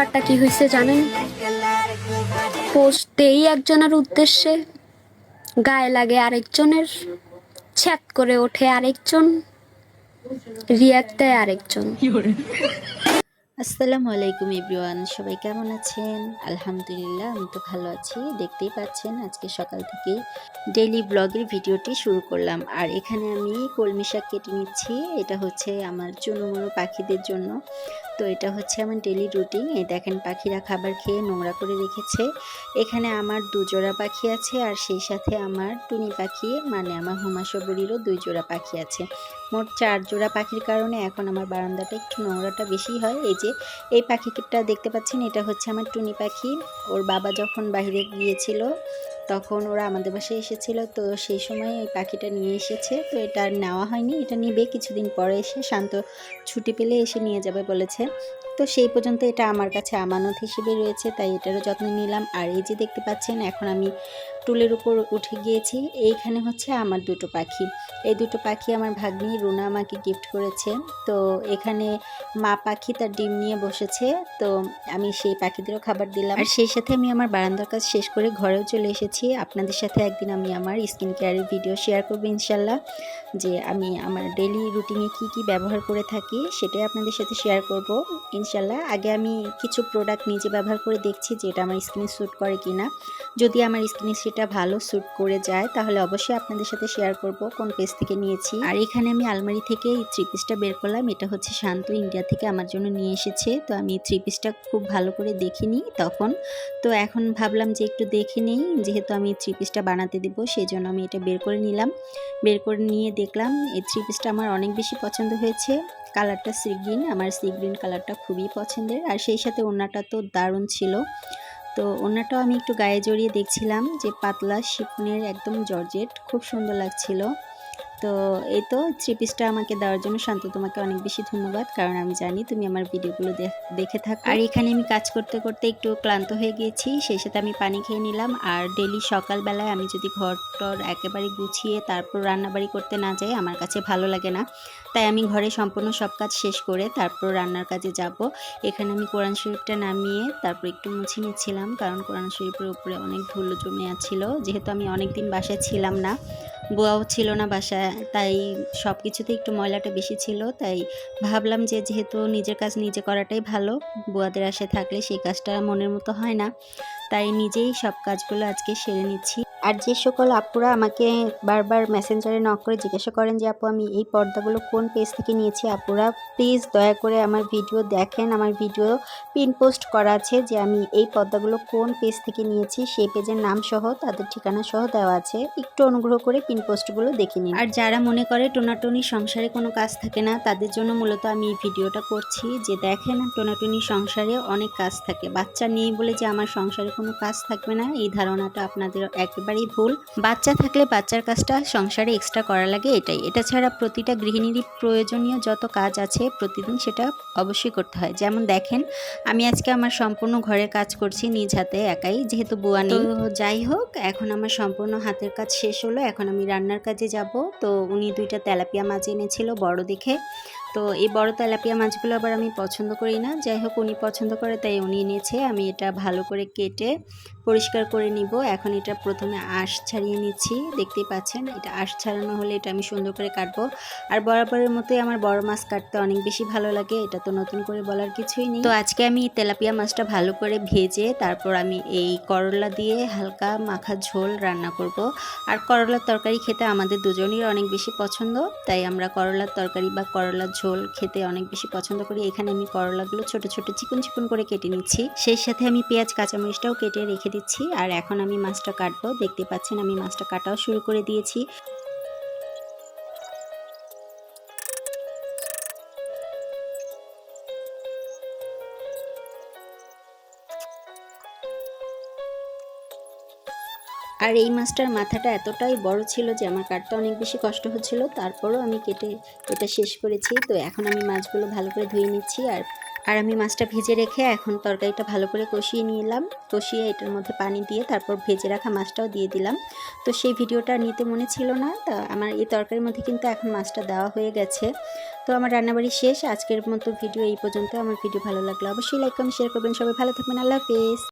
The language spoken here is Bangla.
ব্যাপারটা কি হয়েছে জানেন? পোস্টেই একজনের উদ্দেশ্যে গায়ে লাগে আরেকজনের ছ্যাত করে ওঠে আরেকজন, রিয়াক্ট দেয় আরেকজন। আসসালামু আলাইকুম এভরিওয়ান, সবাই কেমন আছেন? আলহামদুলিল্লাহ, আমি তো ভালো আছি। দেখতেই পাচ্ছেন, আজকে সকাল থেকে ডেইলি ব্লগের ভিডিওটি শুরু করলাম। আর এখানে আমি কলমি শাক কেটে নিচ্ছি। এটা হচ্ছে আমার চুনোমুনো পাখিদের জন্য। তো এটা হচ্ছে আমার ডেলি রুটিন এই দেখেন, পাখিরা খাবার খেয়ে নোংরা করে রেখেছে। এখানে আমার দু জোড়া পাখি আছে, আর সেই সাথে আমার টুনি পাখি মানে আমার হুমাশবরীরও দুই জোড়া পাখি আছে। মোট চার জোড়া পাখির কারণে এখন আমার বারান্দাটা একটু নোংরাটা বেশি হয়। এই যে এই পাখিটা দেখতে পাচ্ছেন? এটা হচ্ছে আমার টুনি পাখি। ওর বাবা যখন বাহিরে গিয়েছিল তখন ওরা আমাদের বাসায় এসেছিল, তো সেই সময় এই পাখিটা নিয়ে এসেছে, তো এটা নেওয়া হয়নি, এটা নিবে কিছুদিন পরে এসে শান্ত ছুটি পেলে এসে নিয়ে যাবে বলেছে। তো সেই পর্যন্ত এটা আমার কাছে আমানত হিসেবে রয়েছে, তাই এটারও যত্ন নিলাম। আর এই যে দেখতে পাচ্ছেন, এখন আমি টুলের উপর উঠে গিয়েছি, এইখানে হচ্ছে আমার দুটো পাখি। এই দুটো পাখি আমার ভাগ্নি রুনা আমাকে গিফট করেছে, তো এখানে মা পাখি তার ডিম নিয়ে বসেছে, তো আমি সেই পাখিদেরও খাবার দিলাম। আর সেই সাথে আমি আমার বারান্দার কাজ শেষ করে ঘরেও চলে এসেছি। আপনাদের সাথে একদিন আমি আমার স্কিন কেয়ারের ভিডিও শেয়ার করব ইনশাল্লাহ, যে আমি আমার ডেলি রুটিনে কি কি ব্যবহার করে থাকি সেটাই আপনাদের সাথে শেয়ার করব ইনশাল্লাহ। আগে আমি কিছু প্রোডাক্ট নিজে ব্যবহার করে দেখছি যে এটা আমার স্কিনে স্যুট করে কি না যদি আমার স্কিনে সেটা ভালো স্যুট করে যায়, তাহলে অবশ্যই আপনাদের সাথে শেয়ার করব কোন পেজ থেকে নিয়েছি। আর এখানে আমি আলমারি থেকে এই থ্রি পিসটা বের করলাম, এটা হচ্ছে শান্ত ইন্ডিয়া থেকে আমার জন্য নিয়ে এসেছে। তো আমি থ্রি পিসটা খুব ভালো করে দেখিনি তখন। তো এখন ভাবলাম যে একটু দেখে নিই, যেহেতু আমি থ্রি পিসটা বানাতে দেব সেই জন্য আমি এটা বের করে নিলাম। বের করে নিয়ে দেখলাম, এই থ্রি পিসটা আমার অনেক বেশি পছন্দ হয়েছে। কালারটা সি গ্রিন আমার সি গ্রিন কালারটা খুবই পছন্দের। আর সেই সাথে ওনাটা তো দারুণ ছিল। তো ওনাটাও আমি একটু গায়ে জড়িয়ে দেখছিলাম যে পাতলা শিপনের একদম জর্জেট, খুব সুন্দর লাগছিল। তো এই তো থ্রি পিসটা আমাকে দেওয়ার জন্য। শান্ত, তোমাকে অনেক বেশি ধন্যবাদ, কারণ আমি জানি তুমি আমার ভিডিওগুলো দেখ- থাকো। আর এখানে আমি কাজ করতে করতে একটু ক্লান্ত হয়ে গিয়েছি, সেই সাথে আমি পানি খেয়ে নিলাম। আর ডেলি সকালবেলায় আমি যদি ঘর টর একেবারে গুছিয়ে তারপর রান্নাবাড়ি করতে না যাই, আমার কাছে ভালো লাগে না। তাই আমি ঘরে সম্পূর্ণ সব কাজ শেষ করে তারপর রান্নার কাজে যাব। এখানে আমি কোরআন শরীফটা নামিয়ে তারপর একটু মুছে নিচ্ছিলাম, কারণ কোরআন শরীফের উপরে অনেক ধুলো জমে আছিল। যেহেতু আমি অনেক দিন বাসায় ছিলাম না বোয়াও ছিল না বাসায় তাই সব কিছুতে একটু ময়লাটা বেশি ছিল, তাই ভাবলাম যে যেহেতু নিজের কাজ নিজে করাটাই ভালো, বুয়াদের আসে থাকলে সেই কাজটা মনের মতো হয় না। তাই নিজেই সব কাজগুলো আজকে সেরে নিচ্ছি। আর যে সকল আপুরা আমাকে বারবার মেসেঞ্জারে নক করে জিজ্ঞাসা করেন যে, আপু, আমি এই পর্দাগুলো কোন পেজ থেকে নিয়েছি? আপুরা প্লিজ দয়া করে আমার ভিডিও দেখেন। আমার ভিডিও পিন পোস্ট করা আছে যে, আমি এই পর্দাগুলো কোন পেজ থেকে নিয়েছি, সেই পেজের নাম সহ, তাদের ঠিকানা সহ দেওয়া আছে। একটু অনুগ্রহ করে পিন পোস্টগুলো দেখে নিন। আর যারা মনে করে টোনাটুনি সংসারে কোনো কাজ থাকে না, তাদের জন্য মূলত আমি এই ভিডিওটা করছি যে, দেখেন টোনাটুনি সংসারে অনেক কাজ থাকে। বাচ্চা নেই বলে যে, আমার সংসারে কোনো কাজ থাকবে না। এই ধারণাটা আপনাদের একেবারেই ভুল। বাচ্চা থাকলে বাচ্চার কাজটা সংসারে এক্সট্রা করা লাগে, এটাই। এটা ছাড়া প্রতিটা গৃহিণীরই প্রয়োজনীয় যত কাজ আছে, প্রতিদিন সেটা অবশ্যই করতে হয়। যেমন দেখেন, আমি আজকে আমার সম্পূর্ণ ঘরের কাজ করছি নিজ হাতে একাই, যেহেতু বুয়া নেই। যাই হোক, এখন আমার সম্পূর্ণ হাতের কাজ শেষ হলো। এখন আমি রান্নার কাজে যাব। তো উনি দুইটা তেলাপিয়া মাছ এনেছিল বড় দেখে। তো এই বড় তেলাপিয়া মাছগুলো আবার আমি পছন্দ করি না। যাই হোক, উনি পছন্দ করে, তাই উনি এনেছে। আমি এটা ভালো করে কেটে পরিষ্কার করে নিব। এখন এটা প্রথমে আঁশ ছাড়িয়ে নিচ্ছি। দেখতেই পাচ্ছেন, এটা আঁশ ছাড়ানো হলে এটা আমি সুন্দর করে কাটবো। আর বরাবরের মতোই আমার বড় মাছ কাটতে অনেক বেশি ভালো লাগে, এটা তো নতুন করে বলার কিছুই নেই। তো আজকে আমি তেলাপিয়া মাছটা ভালো করে ভেজে, তারপর আমি এই করলা দিয়ে হালকা মাখা ঝোল রান্না করব। আর করলার তরকারি খেতে আমাদের দুজনেরই অনেক বেশি পছন্দ, তাই আমরা করলার তরকারি বা করলার ঝোল খেতে অনেক বেশি পছন্দ করি। এখানে আমি করলাগুলো ছোট ছোট চিকন চিকন করে কেটে নিচ্ছি। সেই সাথে আমি পেঁয়াজ, কাঁচামরিচটাও কেটে রেখে দিচ্ছি। আর এখন আমি মাছটা কাটবো। দেখতে পাচ্ছেন আমি মাছটা কাটাও শুরু করে দিয়েছি। আর এই মাছটার মাথাটা এতটাই বড় ছিল যে আমার কাটতে অনেক বেশি কষ্ট হচ্ছিল। তারপরও আমি কেটে এটা শেষ করেছি। তো এখন আমি মাছগুলো ভালো করে ধুয়ে নিচ্ছি আর আর আমি মাছটা ভেজে রেখে এখন তরকারিটা ভালো করে কষিয়ে নিলাম। কষিয়ে এটার মধ্যে পানি দিয়ে তারপর ভেজে রাখা মাছটাও দিয়ে দিলাম। তো সেই ভিডিওটা নিতে মনে ছিল না। তা আমার এই তরকারির মধ্যে কিন্তু এখন মাছটা দেওয়া হয়ে গেছে। তো আমার রান্নাবাড়ি শেষ। আজকের মতো ভিডিও এই পর্যন্ত। আমার ভিডিও ভালো লাগল অবশ্যই লাইক কমেন্ট শেয়ার করবেন। সবাই ভালো থাকবেন। আল্লাহ হাফেজ।